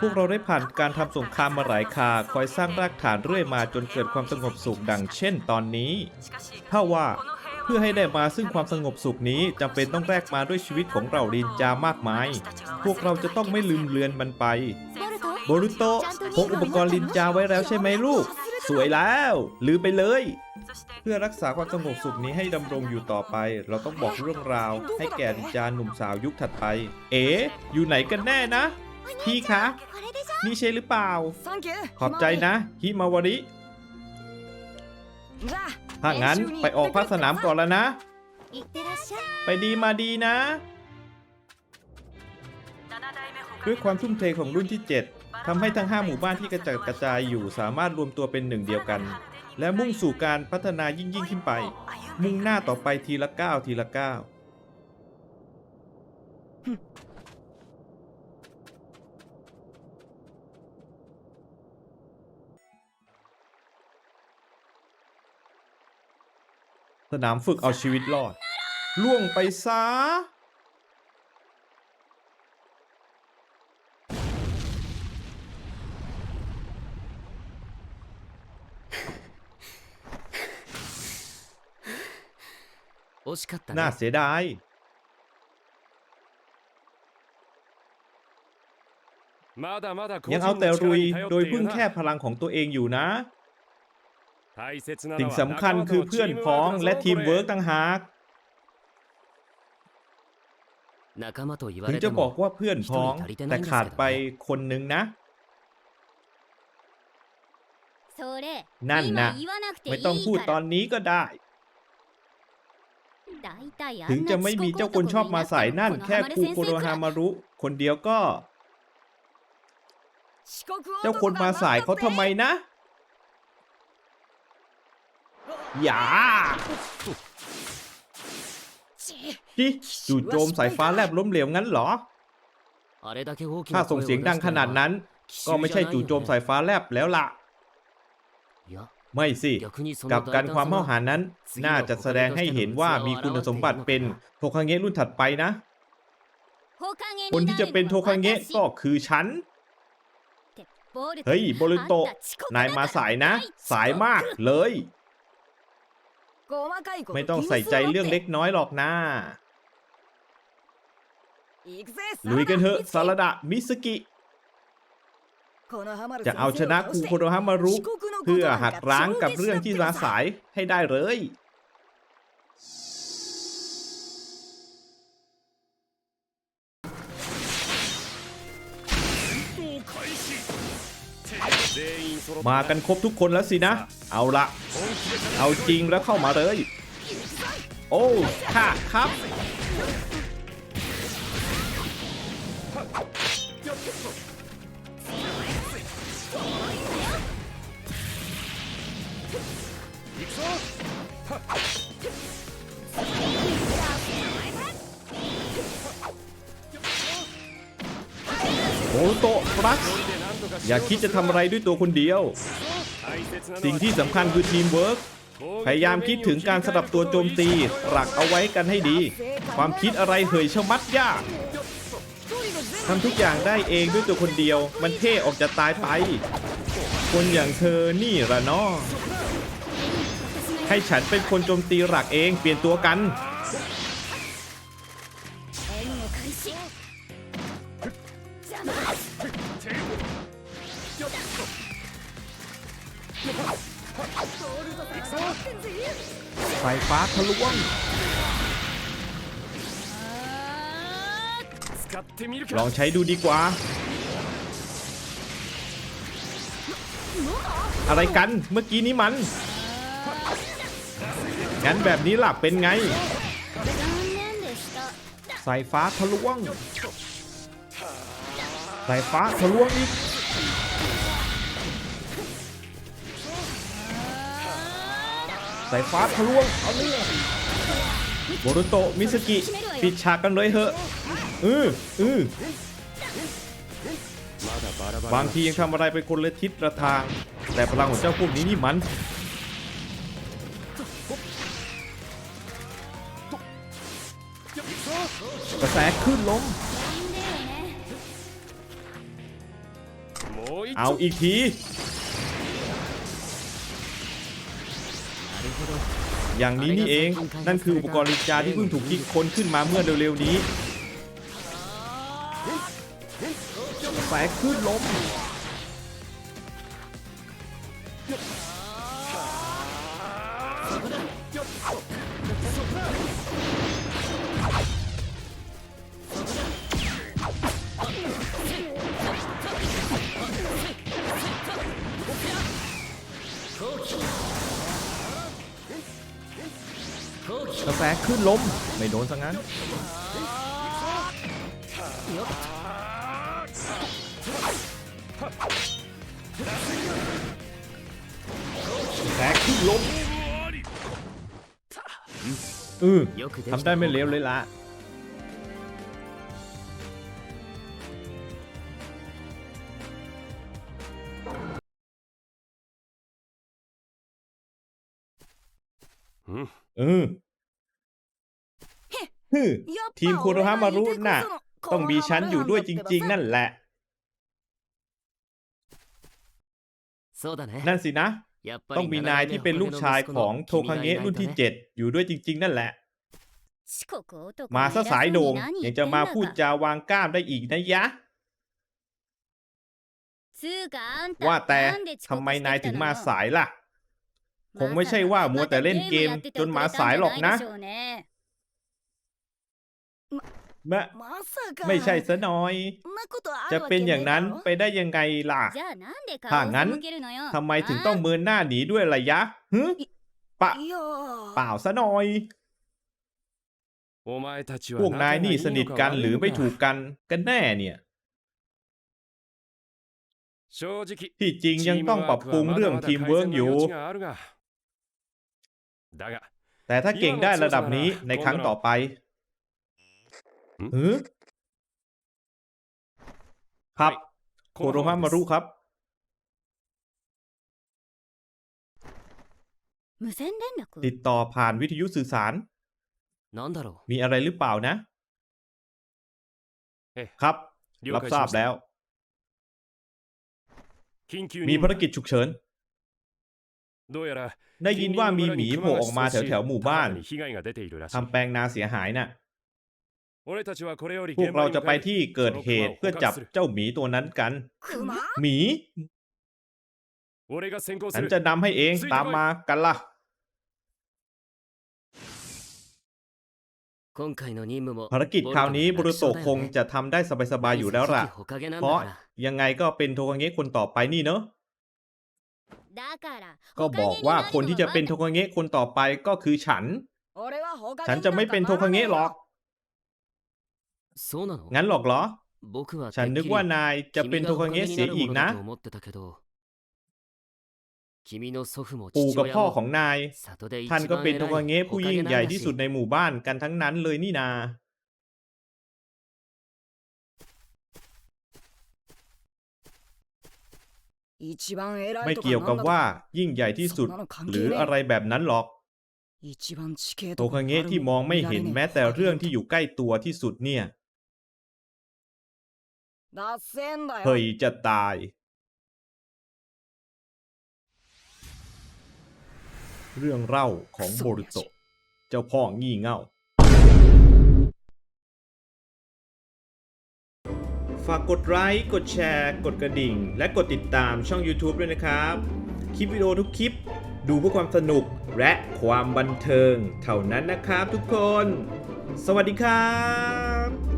พวกเราได้ผ่านการทำสงครามมาหลายคาคอยสร้างรากฐานเรื่อยมาจนเกิดความสงบสุขดังเช่นตอนนี้ถ้าว่าเพื่อให้ได้มาซึ่งความสงบสุขนี้จำเป็นต้องแลกมาด้วยชีวิตของเราดินจามากมาย พวกเราจะต้องไม่ลืมเลือนมันไปโบรุโตะพกอุปกรณ์ลินจาไว้แล้วใช่ไหมลูก สวยแล้ว ลืมไปเลย เพื่อรักษาความสงบสุขนี้ให้ดำรงอยู่ต่อไป เราต้องบอกเรื่องราว ให้แก่ลินจาหนุ่มสาวยุคถัดไป เอ๋อยู่ไหนกันแน่นะ พี่คะ นี่ใช่หรือเปล่า ขอบใจนะ ฮิมาวาริถ้างั้นไปออกภาคสนามก่อนแล้วนะ ไปดีมาดีนะ ด้วยความทุ่มเทของรุ่นที่ 7ทำให้ทั้ง 5 หมู่บ้านที่กระจัดกระจายอยู่สามารถรวมตัวเป็นหนึ่งเดียวกัน และมุ่งสู่การพัฒนายิ่งยิ่งขึ้นไป มุ่งหน้าต่อไปทีละก้าวทีละก้าว สนามฝึกเอาชีวิตรอด ล่วงไปซะน่าเสียดาย ยังเอาแต่รุยโดยพึ่งแค่พลังของตัวเองอยู่นะ สิ่งสำคัญคือเพื่อนพ้องและทีมเวิร์กต่างหากถึงจะบอกว่าเพื่อนพ้องแต่ขาดไปคนหนึ่งนะ นั่นนะไม่ต้องพูดตอนนี้ก็ได้ ถึงจะไม่มีเจ้าคนชอบมาสายนั่น แค่ครูโคโรฮามารุ คนเดียวก็ เจ้าคนมาสายเขาทำไมนะ อยาจิจู่โจมสายฟ้าแลบล้มเหลวงั้นเหรอ ถ้าส่งเสียงดังขนาดนั้น ก็ไม่ใช่จู่โจมสายฟ้าแลบแล้วล่ะ ไม่สิกับการความเมาหานั้น น่าจะแสดงให้เห็นว่ามีคุณสมบัติเป็นโทคังเงะรุ่นถัดไปนะ คนที่จะเป็นโทคังเงะก็คือฉัน เฮ้ยโบริโตนายมาสายนะ สายมากเลย ไม่ต้องใส่ใจเรื่องเล็กน้อยหรอกนะลุยกันเถอะซาลดะมิสกิ จะเอาชนะครูโคโดฮามารุ เพื่อหักล้างกับเรื่องที่ลาสายให้ได้เลย มากันครบทุกคนแล้วสินะ เอาละเอาจริงแล้วเข้ามาเลย โอ้ค่ะครับ โมโตะพลัส อย่าคิดจะทำอะไรด้วยตัวคนเดียว สิ่งที่สำคัญคือทีมเวิร์กพยายามคิดถึงการสลับตัวโจมตีหลักเอาไว้กันให้ดี ความคิดอะไรเหยเชะมัดยากทำทุกอย่างได้เองด้วยตัวคนเดียว มันเท่ออกจะตายไป คนอย่างเธอนี่ละนาะให้ฉันเป็นคนโจมตีหลักเองเปลี่ยนตัวกัน ไฟฟ้าทะลวงลองใช้ดูดีกว่า อะไรกันเมื่อกี้นี้มัน งั้นแบบนี้หลัะเป็นไง สายฟ้าทะลวง สายฟ้าทะลวงอีก สายฟ้าทะลวงเอาเรื่อบรุโตมิสกิปิดฉากกันเลยเหอะอืออือบางทียังทำอะไรไปคนละทิศละทาง แต่พลังของเจ้าพวกนี้นี่มัน กระแสขึ้นลมเอาอีกที อย่างนี้นี่เอง นั่นคืออุปกรณ์นินจาที่เพิ่งถูกคิดค้นขึ้นมาเมื่อเร็วๆนี้แฝงขึ้นลม กาแฟขึ้นล้มไม่โดนซะงั้นแตกขึ้นล้มอือทำได้ไม่เลวเลยละเออ ฮึทีมคุโรฮามารุน่ะ ต้องมีฉันอยู่ด้วยจริง ๆ นั่นแหละ นั่นสินะ ต้องมีนายที่เป็นลูกชายของโทคังเงะรุ่นที่เจ็ดอยู่ด้วยจริง ๆ นั่นแหละ มาซะสายโดงยังจะมาพูดจาวางก้ามได้อีกนะยะ ว่าแต่ทำไมนายถึงมาสายล่ะ คงไม่ใช่ว่ามัวแต่เล่นเกมจนมาสายหรอกนะ นะ ไม่ ไม่ ใช่ ใช่ ซะหน่อย จะ จะ เป็ เป็น นอย่อา ย่าง ง นั้ นั้น น ไป ไปได้ยังไงล่ะ ถ้า ถ้างั้ งั้น น ทำ ทำ ไม ไม ถึ ถึ ง ง ต้ ต้ อ อง ง เมิ เมิ น นหน้าหนีด้วยล่ะยะฮึปะ เปล่าซะหน่อย お前たちは พวกนายนี่สนิทกันหรือไม่ถูก か กันกันแน่เนี่ย 正直 ที่จริงยังต้องปรับปรุงเรื่องทีมเวิร์กอยู่ だが แต่ถ้าเก่งได้ระดับนี้ในครั้งต่อไป หึ หือครับโคโรฮามารุครับ ติดต่อผ่านวิทยุสื่อสาร なんだろ มีอะไรหรือเปล่านะ ええ ครับ 了 รับ 解 ท し รา ま บ した แล้ว 緊急 มี 任務 ภารกิจฉุกเฉิน どうやら ได้ยินว่ามีหมีโผล่ออกมาแถวแถวๆหมู่บ้าน 田畑に被害が出ているらしい ทำแปลงนาเสียหายน่ะ 俺たちはこれより พวกเราจะไปที่เกิดเหตุเพื่อจับเจ้าหมีตัวนั้นกัน หมี ฉันจะนำให้เองตามมากันล่ะ ภารกิจคราวนี้บุรุโตคงจะทำได้สบายๆอยู่แล้วล่ะ เพราะยังไงก็เป็นโทคังเงะคนต่อไปนี่เนอะก็บอกว่าคนที่จะเป็นโทคังเงะคนต่อไปก็คือฉัน ฉันจะไม่เป็นโทคังเงะหรอก そうなの งั้นหรอกเหรอ 僕は ฉันนึกว่านายจะเป็นโทคังเงะเสียอีกนะ 君の祖父も ปู่ 父 กับ 親 พ่อ も ของนาย 里で一 ท่านก็ 番 เป็นโทคัง 偉い เงะผู้ยิ่งใหญ่ที่สุด お ในหมู่บ้านกันทั้งนั้นเลยนี่นา ไม่ ไม่ เกี่ เกี่ ย ยว ว กั กั บบ ว่า ว่า ยิ่งใหญ่ที่สุด ห ห รื รือ อ อะ อะไร ไรแบบนั้นหรอก โท โท คั คั ง ง เงะ เงะ ที่ ที่ ม ม อ อง ง ไม่ ไม่ เห็ เห็ น น แม้ แม้ แต่ แต่ เรื่ เรื่ อ อง ง ที่ ที่ อ อยู่ ยู่ใกล้ตัวที่สุดเนี่ย เฮ้เฮ้ยยจะตาย เรื่องเล่าของโบรุโตะเจ้าพ่องี่เง่า ฝากกดไลค์ กดแชร์ กดกระดิ่ง และกดติดตามช่อง YouTube ด้วยนะครับ คลิปวิดีโอทุกคลิป ดูเพื่อความสนุกและความบันเทิง เท่านั้นนะครับทุกคน สวัสดีครับ